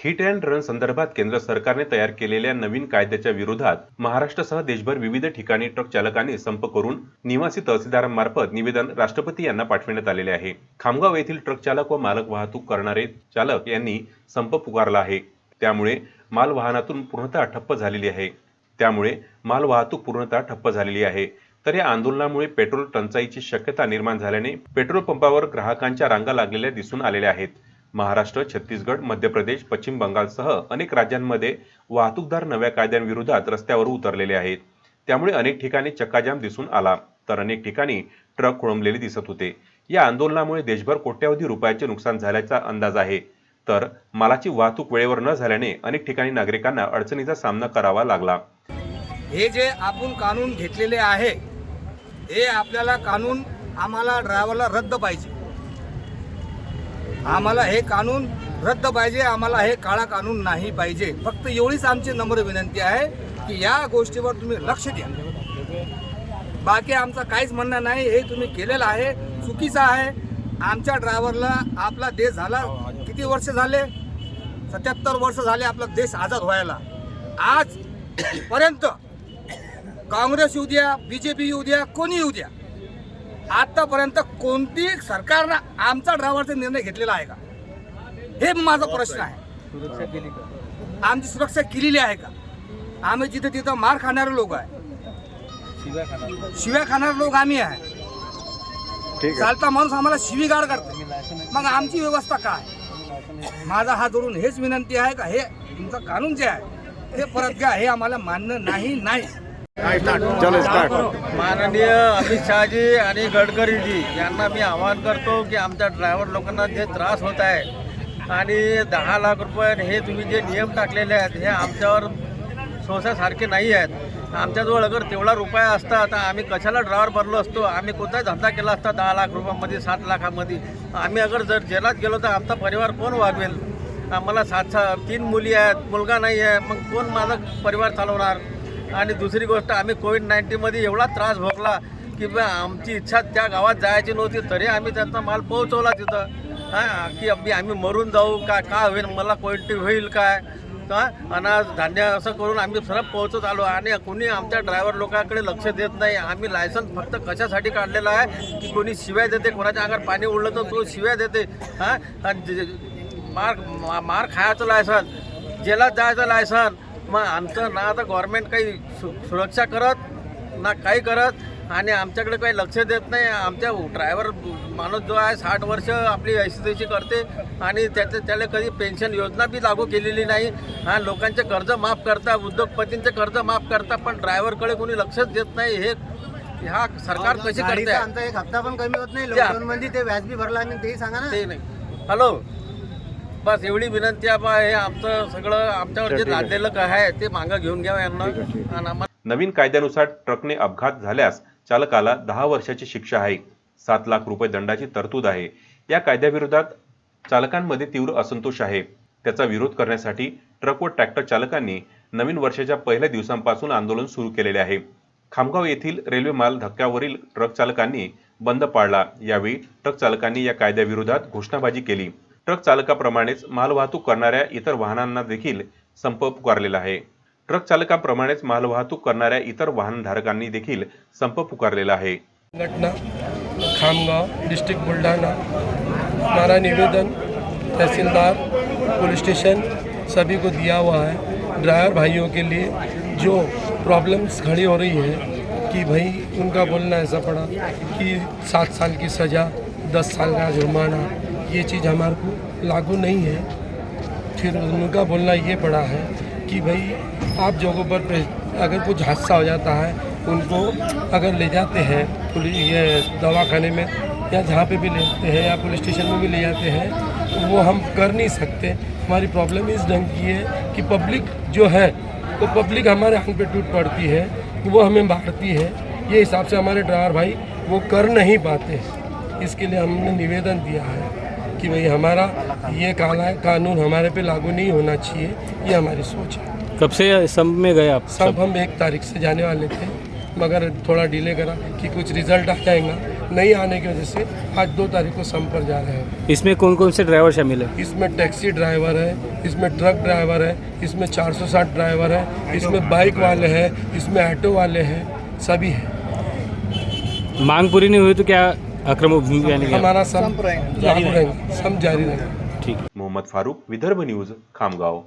Hit and run संदर्भात केंद्र सरकारने तयार केलेल्या नवीन कायद्याच्या विरोधात महाराष्ट्रासह देशभर विविध ठिकाणी ट्रक चालकांनी संप करून निवासी तहसीलदारांमार्फत निवेदन राष्ट्रपती यांना पाठविण्यात आलेले आहे. खामगाव येथील ट्रक चालक व मालक वाहतूक करणारे चालक यांनी संप पुकारला आहे. त्यामुळे माल वाहनातून पूर्णतः ठप्प झालेली आहे. त्यामुळे माल वाहतूक पूर्णतः ठप्प झालेली आहे. तर या आंदोलनामुळे पेट्रोल टंचाईची शक्यता निर्माण झाल्याने पेट्रोल पंपावर ग्राहकांच्या रांगा लागलेल्या दिसून आलेल्या आहेत. महाराष्ट्र छत्तीसगड मध्य प्रदेश पश्चिम बंगालसह अनेक राज्यांमध्ये वाहतूकदार नव्या कायद्यांविरोधात रस्त्यावर उतरलेले आहेत. त्यामुळे अनेक ठिकाणी चक्काजाम दिसून आला तर अनेक ठिकाणी ट्रक खोळंबलेले दिसत होते. या आंदोलनामुळे देशभर कोट्यावधी रुपयाचे नुकसान झाल्याचा अंदाज आहे. तर मालाची वाहतूक वेळेवर न झाल्याने अनेक ठिकाणी नागरिकांना अडचणीचा सामना करावा लागला. हे जे आपण कानून घेतलेले आहे हे आपल्याला कानून आम्हाला ड्रायव्हरला रद्द पाहिजे. आम्हाला हे कानून रद्द पाहिजे आम्हाला हे काळा कानून नाही पाहिजे. फक्त एवढीच आमची नम्र विनंती आहे की या गोष्टीवर तुम्ही लक्ष द्या. बाकी आमचं काहीच म्हणणं नाही हे तुम्ही केलेलं आहे चुकीचं आहे. आमच्या ड्रायव्हरला आपला देश झाला किती वर्ष झाले? सत्याहत्तर वर्ष झाले आपला देश आझाद व्हायला. आज पर्यंत काँग्रेस येऊ द्या बी जे पी येऊ द्या कोणी येऊ द्या? आतापर्यंत कोणती सरकारनं आमचा ड्रायव्हरचा निर्णय घेतलेला आहे का? हे माझा प्रश्न आहे. आमची सुरक्षा केलेली आहे का? आम्ही जिथे तिथं मार खाणारे लोक आहे. शिव्या खाणारे लोक. आम्ही आहे. चालता माणूस आम्हाला शिवीगाळ करतो मग आमची व्यवस्था काय? माझा हा जोडून हेच विनंती आहे का? हे तुमचं कानून जे आहे ते परत घ्या. हे आम्हाला मान्य नाही नाही. माननीय अमित शहाजी आणि गडकरीजी यांना मी आवाहन करतो की आमच्या ड्रायव्हर लोकांना जे त्रास होत आहे आणि दहा लाख रुपये हे तुम्ही जे नियम टाकलेले आहेत हे आमच्यावर सोसासारखे नाही आहेत. आमच्याजवळ अगर तेवढा रुपया असता तर आम्ही कशाला ड्रायव्हर बनलो असतो? आम्ही कोणता धंदा केला असता दहा लाख रुपयामध्ये सात लाखामध्ये? आम्ही अगर जर जेलात गेलो तर आमचा परिवार कोण वागवेल? आम्हाला सात सहा तीन मुली आहेत मुलगा नाही आहे मग कोण माझा परिवार चालवणार? आणि दुसरी गोष्ट आम्ही कोविड नाईन्टीनमध्ये एवढा त्रास भोगला की बा आमची इच्छा त्या गावात जायची नव्हती तरी आम्ही त्यांचा माल पोहोचवला तिथं. हां की आम्ही आम्ही मरून जाऊ का का होईल मला कोणती होईल काय? का अनाज धान्य असं करून आम्ही सरळ पोहोचत आलो आणि कोणी आमच्या ड्रायव्हर लोकांकडे लक्ष देत नाही. आम्ही लायसन्स फक्त कशासाठी काढलेलं आहे की कोणी शिवाय देते कोणाच्या अंगात पाणी उडलं तर तो शिवाय देते. हां आणि जे- मार मा- मार खायचं लायसन जेलात जायचं लायसन मग आमचं ना आता गव्हर्नमेंट काही सु सुरक्षा करत ना काही करत आणि आमच्याकडे काही लक्ष देत नाही. आमच्या ड्रायव्हर माणूस जो आहे साठ वर्ष आपली ऐशी करते आणि त्याचे त्याला कधी पेन्शन योजना बी लागू केलेली नाही. हा लोकांचे कर्ज माफ करता उद्योगपतींचे कर्ज माफ करता पण ड्रायव्हरकडे कोणी लक्षच देत नाही. हे ह्या सरकार कशी करते? आमचा एक हप्ता पण कमी होत नाही. लॉकडाऊन मध्ये ते व्याज बी भरला आणि तेही सांगा ना. ते नाही. हॅलो बस एवढी विनंती आहे हे आमचं सगळं आमच्यावर जे लादलेलं काय आहे ते मागं घेऊन घ्यावं यांना. नवीन कायद्यानुसार ट्रकने अपघात झाल्यास चालकाला दहा वर्षाची शिक्षा आहे. सात लाख रुपये दंडाची तरतूद आहे. या कायद्याविरोधात चालकांमध्ये तीव्र असंतोष आहे. त्याचा विरोध करण्यासाठी ट्रक व ट्रॅक्टर चालकांनी नवीन वर्षाच्या पहिल्या दिवसांपासून आंदोलन सुरू केलेले आहे. खामगाव येथील रेल्वे माल धक्क्यावरील ट्रक चालकांनी बंद पाडला. यावेळी ट्रक चालकांनी या कायद्याविरोधात घोषणाबाजी केली. ट्रक चालकाप्रमाणेच मालवाहतूक करणाऱ्या इतर वाहनांना देखील संप पुकारलेला आहे. ट्रक चालकाप्रमाणेच मालवाहतूक करणाऱ्या इतर वाहनधारकांनी देखील संप पुकारलेला आहे. घटना खामगाव डिस्ट्रिक्ट बुलढाणा हमारा निवेदन तहसीलदार पुलिस स्टेशन सभी को दिया हुआ है। ड्राइवर भाइयों के लिए जो प्रॉब्लम्स खड़ी हो रही है कि भाई उनका बोलना ऐसा पड़ा कि सात साल की सज़ा दस साल का जुर्माना ये चीज़ हमारे को लागू नहीं है। फिर उनका बोलना ये पड़ा है कि भाई, आप जगहों पर अगर कुछ हादसा हो जाता है, उनको अगर ले जाते हैं, पुलिस ये दवाखाने में या जहाँ पे भी ले जाते हैं या पुलिस स्टेशन में भी ले जाते हैं तो वो हम कर नहीं सकते। हमारी प्रॉब्लम इस ढंग की है कि पब्लिक जो है, वो पब्लिक हमारे आँख पे टूट पड़ती है, वो हमें बांटती है। ये हिसाब से हमारे ड्राइवर भाई वो कर नहीं पाते। इसके लिए हमने निवेदन दिया है। कि भाई हमारा ये काला कानून हमारे पे लागू नहीं होना चाहिए ये हमारी सोच है। कब से संप में गए आप? सब हम एक तारीख से जाने वाले थे मगर थोड़ा डिले करा कि कुछ रिज़ल्ट आ जाएगा नहीं आने की वजह से आज दो तारीख को सम पर जा रहे हैं। इसमें कौन कौन से ड्राइवर शामिल है? इसमें टैक्सी ड्राइवर है इसमें ट्रक ड्राइवर है इसमें 460 ड्राइवर है इसमें बाइक वाले हैं इसमें ऑटो वाले हैं सभी हैं। मांग पूरी नहीं हुई तो क्या आक्रामक भूमिका यानी हमारा रहेंगे सम जारी रहेंगे ठीक. मोहम्मद फारूक विदर्भ न्यूज खामगाव.